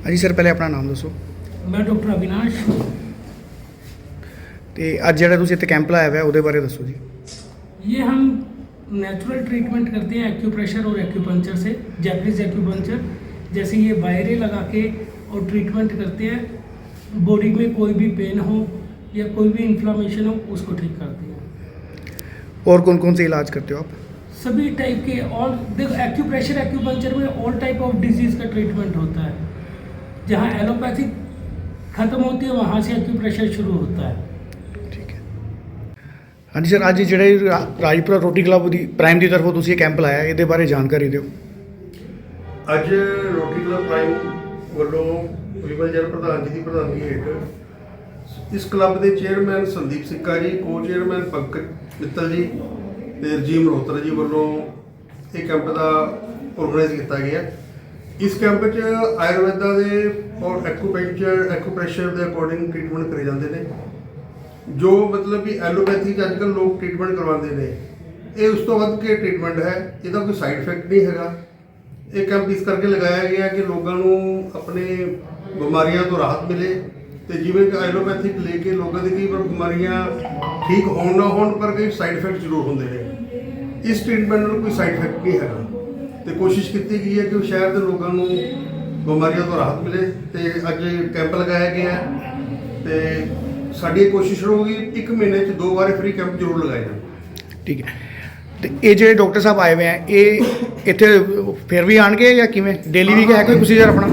ਹਾਂਜੀ ਸਰ ਪਹਿਲੇ ਆਪਣਾ ਨਾਮ ਦੱਸੋ ਮੈਂ ਡਾਕਟਰ ਅਵਿਨਾਸ਼ ਤੇ ਅੱਜ ਜਿਹੜਾ ਤੁਸੀਂ ਇੱਥੇ ਕੈਂਪ ਲਾਇਆ ਹੋਇਆ ਉਹਦੇ ਬਾਰੇ ਦੱਸੋ ਜੀ ये हम नेचुरल ट्रीटमेंट करते हैं एक्यूप्रेशर और एक्यूपंचर से जैपनीज एक्यूपंचर जैसे ये वायरें लगा के और ट्रीटमेंट करते हैं बॉडी में कोई भी पेन हो या कोई भी इन्फ्लामेशन हो उसको ठीक करते हैं और कौन कौन से इलाज करते हो आप सभी टाइप के ऑल देखो एक्यूप्रेशर एक्यूपंचर में ऑल टाइप ऑफ डिजीज़ का ट्रीटमेंट होता है जहाँ एलोपैथी खत्म होती है वहाँ से एक्यूप्रेशर शुरू होता है ਠੀਕ ਹੈ ਹਾਂਜੀ ਸਰ ਅੱਜ ਜਿਹੜੇ ਰਾ- ਰਾਜਪੁਰਾ ਰੋਟੀ ਕਲੱਬ ਦੀ ਪ੍ਰਾਈਮ ਦੀ ਤਰਫੋਂ ਤੁਸੀਂ ਇਹ ਕੈਂਪ ਲਾਇਆ ਇਹਦੇ ਬਾਰੇ ਜਾਣਕਾਰੀ ਦਿਓ ਅੱਜ ਰੋਟੀ ਕਲੱਬ ਪ੍ਰਾਈਮ ਵੱਲੋਂ ਵਿਮਲ ਜਨ ਪ੍ਰਧਾਨ ਜੀ ਦੀ ਪ੍ਰਧਾਨਗੀ ਹੇਠ ਇਸ ਕਲੱਬ ਦੇ ਚੇਅਰਮੈਨ ਸੰਦੀਪ ਸਿੱਕਾ ਜੀ ਕੋ ਚੇਅਰਮੈਨ ਪੰਕਜ ਮਿੱਤਲ ਜੀ ਤੇ ਰਜੀਵ ਮਲਹੋਤਰਾ ਜੀ ਵੱਲੋਂ ਇਹ ਕੈਂਪ ਦਾ ਆਰਗੇਨਾਈਜ਼ ਕੀਤਾ ਗਿਆ ਇਸ ਕੈਂਪ 'ਚ ਆਯੁਰਵੇਦਾ ਦੇ ਔਰ ਐਕੂਪੈਂਚਰ ਐਕੂਪ੍ਰੈਸ਼ਰ ਦੇ ਅਕੋਰਡਿੰਗ ਟ੍ਰੀਟਮੈਂਟ ਕਰੇ ਜਾਂਦੇ ਨੇ। ਜੋ ਮਤਲਬ ਕਿ ਐਲੋਪੈਥੀ 'ਚ ਅੱਜਕੱਲ ਲੋਕ ਟ੍ਰੀਟਮੈਂਟ ਕਰਵਾਉਂਦੇ ਨੇ। ਇਹ ਉਸ ਤੋਂ ਵੱਧ ਕੇ ਟ੍ਰੀਟਮੈਂਟ ਹੈ? ਇਹਦਾ ਕੋਈ ਸਾਈਡ ਇਫੈਕਟ ਨਹੀਂ ਹੈਗਾ। ਇਹ ਕੈਂਪ ਇਸ ਕਰਕੇ ਲਗਾਇਆ ਗਿਆ ਕਿ ਲੋਕਾਂ ਨੂੰ ਆਪਣੇ ਬਿਮਾਰੀਆਂ ਤੋਂ ਰਾਹਤ ਮਿਲੇ ਤੇ ਜਿਵੇਂ ਕਿ ਐਲੋਪੈਥਿਕ ਲੈ ਕੇ ਲੋਕਾਂ ਦੀ ਕਈ ਵਾਰ ਬਿਮਾਰੀਆਂ ਠੀਕ ਹੋਣ ਨਾ ਹੋਣ, ਪਰ ਕਈ ਸਾਈਡ ਇਫੈਕਟ ਜ਼ਰੂਰ ਹੁੰਦੇ ਨੇ। ਇਸ ਟ੍ਰੀਟਮੈਂਟ ਨਾਲ ਕੋਈ ਸਾਈਡ ਇਫੈਕਟ ਨਹੀਂ ਹੈਗਾ। ਤੇ ਕੋਸ਼ਿਸ਼ ਕੀਤੀ ਗਈ ਹੈ ਕਿ ਉਹ ਸ਼ਹਿਰ ਦੇ ਲੋਕਾਂ ਨੂੰ ਬਿਮਾਰੀਆਂ ਤੋਂ ਰਾਹਤ ਮਿਲੇ ਤੇ ਅੱਜ ਕੈਂਪ ਲਗਾਇਆ ਗਿਆ ਤੇ ਸਾਡੀ ਇਹ ਕੋਸ਼ਿਸ਼ ਰਹੂਗੀ ਇੱਕ ਮਹੀਨੇ 'ਚ ਦੋ ਵਾਰ ਫ੍ਰੀ ਕੈਂਪ ਜ਼ਰੂਰ ਲਗਾਏ ਜਾਣ। ਠੀਕ ਹੈ। ਤੇ ਇਹ ਜਿਹੜੇ ਡਾਕਟਰ ਸਾਹਿਬ ਆਏ ਹੋਏ ਆ ਇਹ ਇੱਥੇ ਫਿਰ ਵੀ ਆਣਗੇ ਜਾਂ ਕਿਵੇਂ? ਡੇਲੀ ਵੀ ਹੈ ਕੋਈ ਪ੍ਰੋਸੀਜਰ ਆਪਣਾ?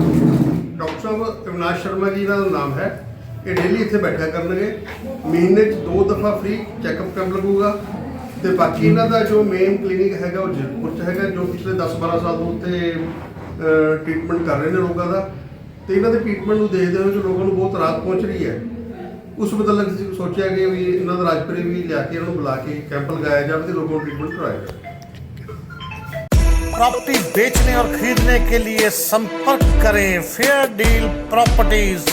ਡਾਕਟਰ ਸਾਹਿਬ ਅਵਿਨਾਸ਼ ਸ਼ਰਮਾ ਜੀ ਦਾ ਨਾਮ ਹੈ। ਇਹ ਡੇਲੀ ਇੱਥੇ ਬੈਠਿਆ ਕਰਨਗੇ। ਮਹੀਨੇ 'ਚ ਦੋ ਦਫਾ ਫ੍ਰੀ ਚੈੱਕਅਪ ਕੈਂਪ ਲੱਗੂਗਾ। ਤੇ ਬਾਕੀ ਇਹਨਾਂ ਦਾ ਜੋ ਮੇਨ ਕਲੀਨਿਕ ਹੈਗਾ ਉਹ ਜਗਪੁਰ 'ਚ ਹੈਗਾ ਜੋ ਪਿਛਲੇ 10-12 ਸਾਲ ਤੋਂ ਉੱਥੇ ਟ੍ਰੀਟਮੈਂਟ ਕਰ ਰਹੇ ਨੇ ਲੋਕਾਂ ਦਾ ਤੇ ਇਹਨਾਂ ਦੇ ਟ੍ਰੀਟਮੈਂਟ ਨੂੰ ਦੇਖਦੇ ਹੋਏ ਜੋ ਲੋਕਾਂ ਨੂੰ ਬਹੁਤ ਰਾਹਤ ਪਹੁੰਚ ਰਹੀ ਹੈ ਉਸ ਮੁਤਲਕ ਅਸੀਂ ਸੋਚਿਆ ਕਿ ਵੀ ਇਹਨਾਂ ਦਾ ਰਾਜਪੁਰੇ ਵੀ ਲਿਆ ਕੇ ਇਹਨਾਂ ਨੂੰ ਬੁਲਾ ਕੇ ਕੈਂਪ ਲਗਾਇਆ ਜਾਵੇ ਤੇ ਲੋਕਾਂ ਨੂੰ ਟ੍ਰੀਟਮੈਂਟ ਕਰਵਾਇਆ ਜਾਵੇ प्रॉपर्टी बेचने और खरीदने के लिए संपर्क करें फेयर डील प्रॉपर्टीज